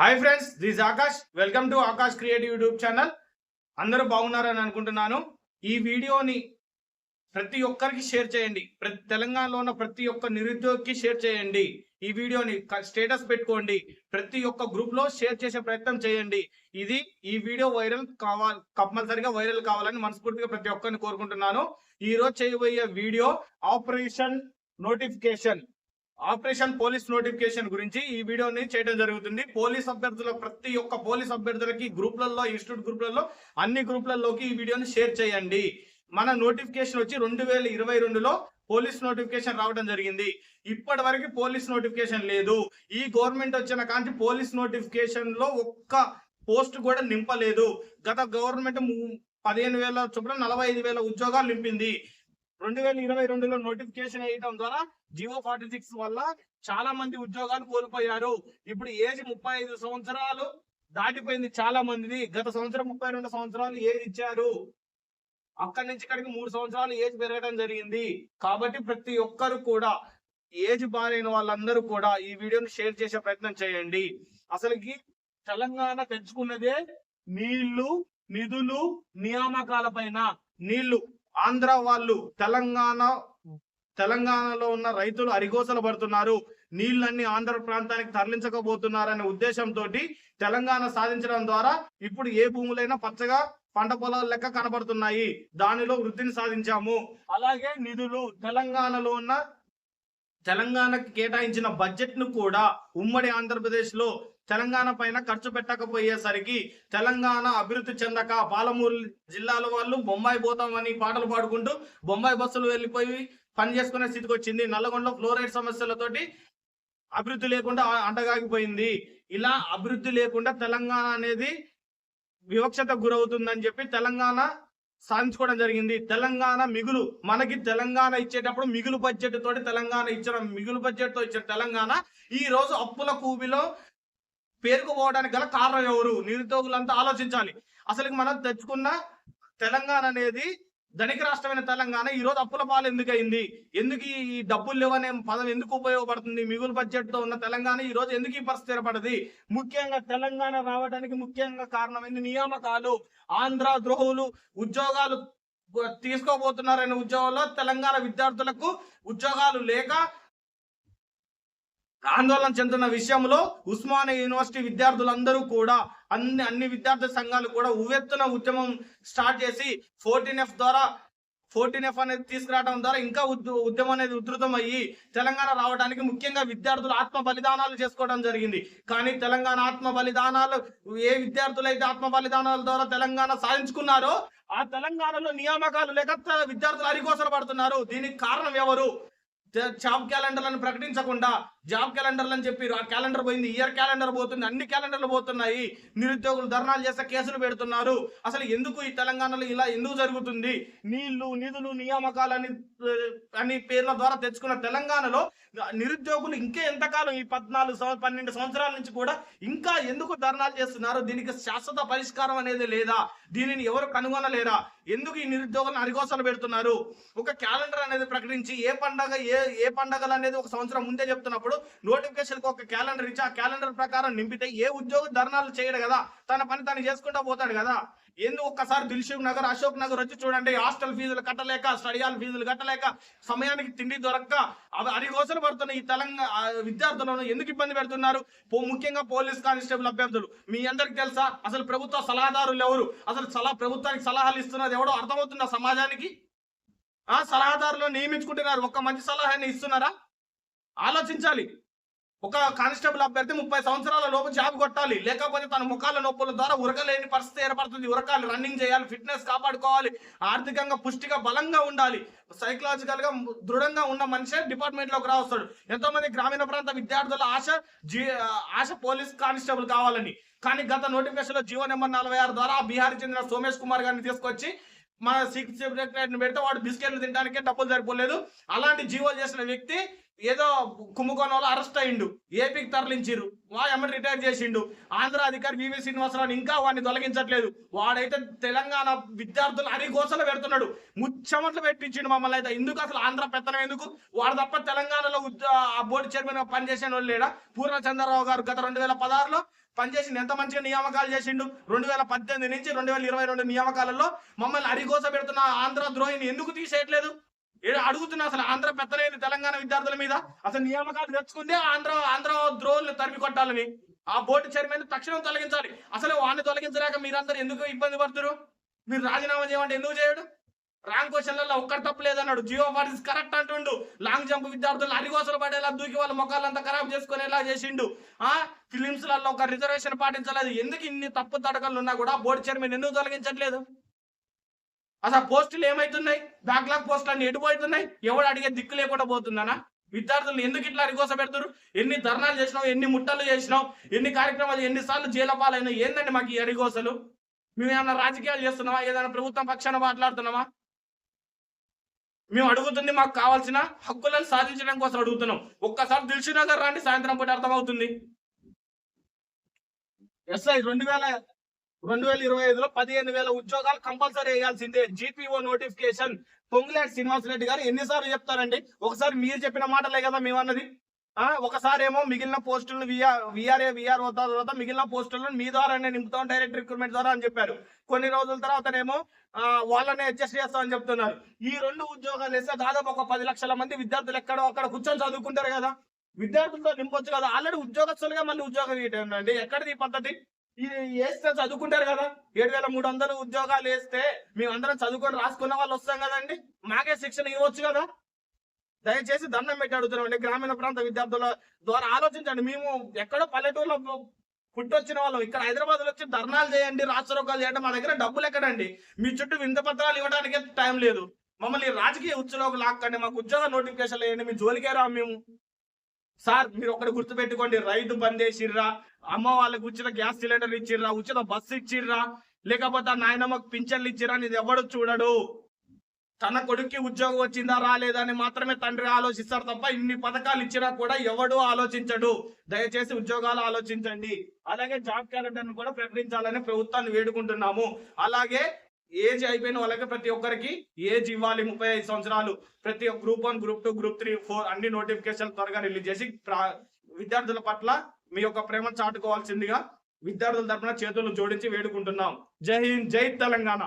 Hi friends this Akash welcome to Akash creative YouTube channel అందరూ బాగున్నారని అనుకుంటున్నాను. ఈ వీడియోని ప్రతి ఒక్కరికి షేర్ చేయండి. ప్రతి తెలంగాణలో ఉన్న ప్రతి ఒక్క నిరుద్యోగికి షేర్ చేయండి. ఈ వీడియోని స్టేటస్ పెట్టుకోండి. ప్రతి ఒక్క గ్రూప్లో షేర్ చేసే ప్రయత్నం చేయండి. ఇది ఈ వీడియో వైరల్ కావాలి కంపల్సరిగా వైరల్ కావాలని మనస్ఫూర్తిగా ప్రతి ఒక్కరిని కోరుకుంటున్నాను. ఈ రోజు చేయబోయే video operation notification. Operation police notification గురించి ఈ వీడియోని చేయడం జరుగుతుంది. పోలీస్ అభ్యర్థుల ప్రతి ఒక్క పోలీస్ అభ్యర్థులకి గ్రూప్లలో ఇన్స్టిట్యూట్ గ్రూప్లలో అన్ని గ్రూప్లలోకి ఈ వీడియోని షేర్ చేయండి. మన నోటిఫికేషన్ వచ్చి రెండు వేల ఇరవై రెండులో పోలీస్ నోటిఫికేషన్ రావడం జరిగింది. ఇప్పటి వరకు పోలీస్ నోటిఫికేషన్ లేదు. ఈ గవర్నమెంట్ వచ్చిన కాంచి పోలీస్ నోటిఫికేషన్లో ఒక్క పోస్ట్ కూడా నింపలేదు. గత గవర్నమెంట్ పదిహేను వేల చొప్పున నలభై ఐదు వేల ఉద్యోగాలు నింపింది. రెండు వేల ఇరవై రెండులో నోటిఫికేషన్ వేయడం ద్వారా జియో ఫార్టీ సిక్స్ వల్ల చాలా మంది ఉద్యోగాలు కోల్పోయారు. ఇప్పుడు ఏజ్ ముప్పై ఐదు సంవత్సరాలు దాటిపోయింది చాలా మందిది. గత సంవత్సరం ముప్పై రెండు సంవత్సరాలు ఏజ్ ఇచ్చారు. అక్కడి నుంచి ఇక్కడికి మూడు సంవత్సరాలు ఏజ్ పెరగడం జరిగింది. కాబట్టి ప్రతి ఒక్కరు కూడా ఏజ్ బారైన వాళ్ళందరూ కూడా ఈ వీడియోని షేర్ చేసే ప్రయత్నం చేయండి. అసలుకి తెలంగాణ తెచ్చుకున్నదే నీళ్ళు నిధులు నియామకాల పైన. నీళ్ళు ఆంధ్ర వాళ్ళు తెలంగాణ తెలంగాణలో ఉన్న రైతులు అరిగోసలు పడుతున్నారు. నీళ్ళన్ని ఆంధ్ర ప్రాంతానికి తరలించకపోతున్నారనే ఉద్దేశంతో తెలంగాణ సాధించడం ద్వారా ఇప్పుడు ఏ భూములైనా పచ్చగా పంట పొలాలు లెక్క కనబడుతున్నాయి. దానిలో వృద్ధిని సాధించాము. అలాగే నిధులు తెలంగాణలో ఉన్న తెలంగాణకు కేటాయించిన బడ్జెట్ను కూడా ఉమ్మడి ఆంధ్రప్రదేశ్లో తెలంగాణ పైన ఖర్చు పెట్టకపోయేసరికి తెలంగాణ అభివృద్ధి చెందక పాలమూరు జిల్లాల వాళ్ళు బొంబాయి పోతామని పాటలు పాడుకుంటూ బొంబాయి బస్సులు వెళ్ళిపోయి పని చేసుకునే స్థితికి వచ్చింది నల్లగొండలో ఫ్లోరైడ్ సమస్యలతోటి అభివృద్ధి లేకుండా అంటగాగిపోయింది ఇలా అభివృద్ధి లేకుండా తెలంగాణ అనేది వివక్షత గురవుతుందని చెప్పి తెలంగాణ సాధించుకోవడం జరిగింది. తెలంగాణ మిగులు మనకి తెలంగాణ ఇచ్చేటప్పుడు మిగులు బడ్జెట్ తోటి తెలంగాణ ఇచ్చిన మిగులు బడ్జెట్తో ఇచ్చిన తెలంగాణ ఈ రోజు అప్పుల కూబిలో పేరుకుపోవడానికి గల కారణం ఎవరు? నిరుద్యోగులంతా ఆలోచించాలి. అసలు మనం తెచ్చుకున్న తెలంగాణ అనేది ధనిక రాష్ట్రమైన తెలంగాణ ఈ రోజు అప్పుల పాలు ఎందుకు అయింది? ఎందుకు ఈ డబ్బులు లేవనే పదం ఎందుకు ఉపయోగపడుతుంది? మిగులు బడ్జెట్తో ఉన్న తెలంగాణ ఈ రోజు ఎందుకు ఈ పరిస్థితి ఏర్పడది? ముఖ్యంగా తెలంగాణ రావడానికి ముఖ్యంగా కారణమైంది నియామకాలు. ఆంధ్ర ద్రోహులు ఉద్యోగాలు తీసుకోబోతున్నారనే ఉద్యోగంలో తెలంగాణ విద్యార్థులకు ఉద్యోగాలు లేక ఆందోళన చెందుతున్న విషయంలో ఉస్మానియా యూనివర్సిటీ విద్యార్థులందరూ కూడా అన్ని అన్ని విద్యార్థి సంఘాలు కూడా ఉవ్వెత్తున ఉద్యమం స్టార్ట్ చేసి ఫోర్టీన్ ఎఫ్ ద్వారా ఫోర్టీన్ ఎఫ్ అనేది తీసుకురావడం ద్వారా ఇంకా ఉద్యమం అనేది ఉధృతం అయ్యి తెలంగాణ రావడానికి ముఖ్యంగా విద్యార్థులు ఆత్మ బలిదానాలు చేసుకోవడం జరిగింది. కానీ తెలంగాణ ఆత్మ బలిదానాలు ఏ విద్యార్థులు అయితే ఆత్మ బలిదానాల ద్వారా తెలంగాణ సాధించుకున్నారో ఆ తెలంగాణలో నియామకాలు లేక విద్యార్థులు అరికోసలు పడుతున్నారు. దీనికి కారణం ఎవరు? జ- జాబ్ క్యాలెండర్లను ప్రకటించకుండా జాబ్ క్యాలెండర్లు అని చెప్పి ఆ క్యాలెండర్ పోయింది. ఇయర్ క్యాలెండర్ పోతుంది. అన్ని క్యాలెండర్లు పోతున్నాయి. నిరుద్యోగులు ధర్నాలు చేస్తే కేసులు పెడుతున్నారు. అసలు ఎందుకు ఈ తెలంగాణలో ఇలా ఎందుకు జరుగుతుంది? నీళ్ళు నిధులు నియామకాలని అని అని పేర్ల ద్వారా తెచ్చుకున్న తెలంగాణలో నిరుద్యోగులు ఇంకా ఎంతకాలం ఈ పద్నాలుగు సంవత్సరం పన్నెండు సంవత్సరాల నుంచి కూడా ఇంకా ఎందుకు ధర్నాలు చేస్తున్నారు? దీనికి శాశ్వత పరిష్కారం అనేది లేదా? దీనిని ఎవరు కనుగొనలేరా? ఎందుకు ఈ నిరుద్యోగులను అరిగోసలు పెడుతున్నారు? ఒక క్యాలెండర్ అనేది ప్రకటించి ఏ పండగ ఏ ఏ పండగలు అనేది ఒక సంవత్సరం ముందే చెప్తున్నప్పుడు నోటిఫికేషన్ ఒక క్యాలెండర్ ఇచ్చి ఆ క్యాలెండర్ ప్రకారం నింపితే ఏ ఉద్యోగం ధర్నాలు చేయడు కదా. తన పని తను చేసుకుంటా పోతాడు కదా. ఎందుకు ఒక్కసారి దిల్షుక్ నగర్ అశోక్ నగర్ వచ్చి చూడండి హాస్టల్ ఫీజులు కట్టలేక స్టడీ హాల్ ఫీజులు కట్టలేక సమయానికి తిండి దొరక్క అవి అరిగోసలు పడుతున్న ఈ తెలంగాణ విద్యార్థులను ఎందుకు ఇబ్బంది పెడుతున్నారు? పో- ముఖ్యంగా పోలీస్ కానిస్టేబుల్ అభ్యర్థులు. మీ అందరికి తెలుసా? అసలు ప్రభుత్వ సలహాదారులు ఎవరు? అసలు సలహా ప్రభుత్వానికి సలహాలు ఇస్తున్నది ఎవడో అర్థమవుతుందా సమాజానికి? ఆ సలహాదారులు నియమించుకుంటున్నారు. ఒక్క మంచి సలహాని ఇస్తున్నారా? ఆలోచించాలి. ఒక కానిస్టేబుల్ అభ్యర్థి ముప్పై సంవత్సరాల లోపు జాబ్ కొట్టాలి. లేకపోతే తన ముఖాల నొప్పుల ద్వారా ఉరకలేని పరిస్థితి ఏర్పడుతుంది. ఉరకాలి రన్నింగ్ చేయాలి ఫిట్నెస్ కాపాడుకోవాలి ఆర్థికంగా పుష్టిగా బలంగా ఉండాలి. సైకలాజికల్గా దృఢంగా ఉన్న మనిషే డిపార్ట్మెంట్లోకి రావస్తాడు. ఎంతో మంది గ్రామీణ ప్రాంత విద్యార్థుల ఆశ జీ ఆశ పోలీస్ కానిస్టేబుల్ కావాలని. కానీ గత నోటిఫికేషన్లో జీవో నెంబర్ నలభై ఆరు ద్వారా బీహార్ చెందిన సోమేష్ కుమార్ గారిని తీసుకొచ్చి మన సిక్స్ సెక్రటరీని పెడితే వాడు బిస్కెట్లు తినడానికే డబ్బులు సరిపోలేదు. అలాంటి జీవో చేసిన వ్యక్తి ఏదో కుంభకోణం వల్ల అరెస్ట్ అయ్యిండు ఏపీకి తరలించిరు వా ఎమ్మటి రిటైర్ చేసిండు. ఆంధ్ర అధికారి వివి శ్రీనివాసరావు ఇంకా వాడిని తొలగించట్లేదు. వాడైతే తెలంగాణ విద్యార్థులు అరిగోసలు పెడుతున్నాడు. ముచ్చమట్లు పెట్టించిండు మమ్మల్ని అయితే. ఎందుకు అసలు ఆంధ్ర పెత్తనం ఎందుకు? వాడు తప్ప తెలంగాణలో ఆ బోర్డు చైర్మన్ పనిచేసిన వాళ్ళు లేడా? పూర్ణ చంద్రరావు గారు గత రెండు వేల పదహారులో పనిచేసి ఎంత మంచిగా నియామకాలు చేసిండు? రెండు వేల పద్దెనిమిది నుంచి రెండు వేల ఇరవై రెండు నియామకాలలో మమ్మల్ని అరిగోస పెడుతున్న ఆంధ్ర ద్రోహిని ఎందుకు తీసేయట్లేదు? అడుగుతున్నా అసలు ఆంధ్ర పెద్దలేని తెలంగాణ విద్యార్థుల మీద. అసలు నియామకాలు తెచ్చుకుందే ఆంధ్ర ఆంధ్ర ద్రోహుల్ని తరిమి కొట్టాలని. ఆ బోర్డు చైర్మన్ తక్షణం తొలగించాలి. అసలు వాడిని తొలగించలేక మీరందరూ ఎందుకు ఇబ్బంది పడుతున్నారు మీరు రాజీనామా చేయమంటే ఎందుకు చేయడు? రాంగ్ క్వశ్చన్లలో ఒక్కటి తప్పు లేదన్నాడు. జియో పార్టీస్ కరెక్ట్ అంటుండు. లాంగ్ జంప్ విద్యార్థులు అరిగోసలు పడేలా దూకి వాళ్ళ ముఖాలంతా ఖరాబ్ చేసుకునేలా చేసిండు. ఆ ఫిలిమ్స్లలో ఒక రిజర్వేషన్ పాటించలేదు. ఎందుకు ఇన్ని తప్పు తడకలు ఉన్నా కూడా బోర్డు చైర్మన్ ఎందుకు తొలగించట్లేదు? అసలు పోస్టులు ఏమవుతున్నాయి బ్యాక్లాగ్ పోస్టులు అన్ని ఎడిపోతున్నాయి ఎవడు అడిగే దిక్కు లేకుండా పోతుందనా విద్యార్థులు ఎందుకు ఇట్లా అరిగోస పెడతారు? ఎన్ని ధర్నాలు చేసినావు? ఎన్ని ముట్టలు చేసినావు? ఎన్ని కార్యక్రమాలు ఎన్నిసార్లు జైలపాలైనా ఏందండి మాకు ఈ అరిగోసలు? మేము ఏమైనా రాజకీయాలు చేస్తున్నావా ఏదైనా ప్రభుత్వం పక్షాన మాట్లాడుతున్నామా? మేము అడుగుతుంది మాకు కావాల్సిన హక్కులను సాధించడం కోసం అడుగుతున్నాం. ఒక్కసారి దిల్సునగర్ రాండి సాయంత్రం పూట అర్థమవుతుంది. ఎస్ఐ రెండు వేల రెండు వేల ఇరవై ఐదులో పదిహేను వేల ఉద్యోగాలు కంపల్సరీ వేయాల్సిందే. జీపీఓ నోటిఫికేషన్ పొంగులేటి శ్రీనివాస్ రెడ్డి గారు ఎన్నిసార్లు చెప్తారండి. ఒకసారి మీరు చెప్పిన మాటలే కదా మేము అన్నది. ఆ ఒకసారి ఏమో మిగిలిన పోస్టులను విఆర్ విఆర్ఏ విఆర్ తర్వాత మిగిలిన పోస్టులను మీ ద్వారానే నింపుతాం డైరెక్ట్ రిక్రూట్మెంట్ ద్వారా అని చెప్పారు. కొన్ని రోజుల తర్వాతనేమో వాళ్ళనే అడ్జస్ట్ చేస్తామని చెప్తున్నారు. ఈ రెండు ఉద్యోగాలు వేస్తే దాదాపు ఒక పది లక్షల మంది విద్యార్థులు ఎక్కడో అక్కడ కూర్చొని చదువుకుంటారు కదా. విద్యార్థులతో నింపొచ్చు కదా. ఆల్రెడీ ఉద్యోగస్తులుగా మళ్ళీ ఉద్యోగం ఇవ్వండి ఎక్కడిది ఈ పద్ధతి? ఇది వేస్తే చదువుకుంటారు కదా. ఏడు వేల మూడు వందలు ఉద్యోగాలు వేస్తే మేమందరం చదువుకొని రాసుకున్న వాళ్ళు వస్తాం కదండి. మాకే శిక్షణ ఇవ్వచ్చు కదా. దయచేసి దండం పెట్టి అడుగుతున్నామండి. గ్రామీణ ప్రాంత విద్యార్థుల ద్వారా ఆలోచించండి. మేము ఎక్కడో పల్లెటూరులో పుట్టొచ్చిన వాళ్ళం. ఇక్కడ హైదరాబాద్ వచ్చి ధర్నాలు చేయండి రాష్ట్రోకాలు చేయండి. మా దగ్గర డబ్బులు ఎక్కడండి? మీ చుట్టూ వింత పత్రాలు ఇవ్వడానికి టైం లేదు. మమ్మల్ని రాజకీయ ఉచ్చులోకి లాక్కండి. మాకు ఉద్యోగ నోటిఫికేషన్ వేయండి. మీ జోలికే రా మేము. సార్ మీరు ఒకటి గుర్తుపెట్టుకోండి రైతు బంద్ చేసిర్రా అమ్మ వాళ్ళకి ఉచిత గ్యాస్ సిలిండర్ ఇచ్చిర్రా ఉచిత బస్సు ఇచ్చిర్రా లేకపోతే నాయనమ్మకు పింఛన్లు ఇచ్చిర్రా అని ఇది ఎవడు చూడడు. తన కొడుక్కి ఉద్యోగం వచ్చిందా రాలేదా అని మాత్రమే తండ్రి ఆలోచిస్తారు తప్ప ఇన్ని పథకాలు ఇచ్చినా కూడా ఎవడు ఆలోచించడు. దయచేసి ఉద్యోగాలు ఆలోచించండి. అలాగే జాబ్ క్యాలెండర్ కూడా ప్రకటించాలని ప్రభుత్వాన్ని వేడుకుంటున్నాము. అలాగే ఏజ్ అయిపోయిన వాళ్ళకి ప్రతి ఒక్కరికి ఏజ్ ఇవ్వాలి. ముప్పై ఐదు సంవత్సరాలు ప్రతి ఒక్క group one group two group three four అన్ని నోటిఫికేషన్ త్వరగా రిలీజ్ చేసి విద్యార్థుల పట్ల మీ యొక్క ప్రేమ చాటుకోవాల్సిందిగా విద్యార్థుల తరపున చేతులు జోడించి వేడుకుంటున్నాం. జై హింద్ జై తెలంగాణ.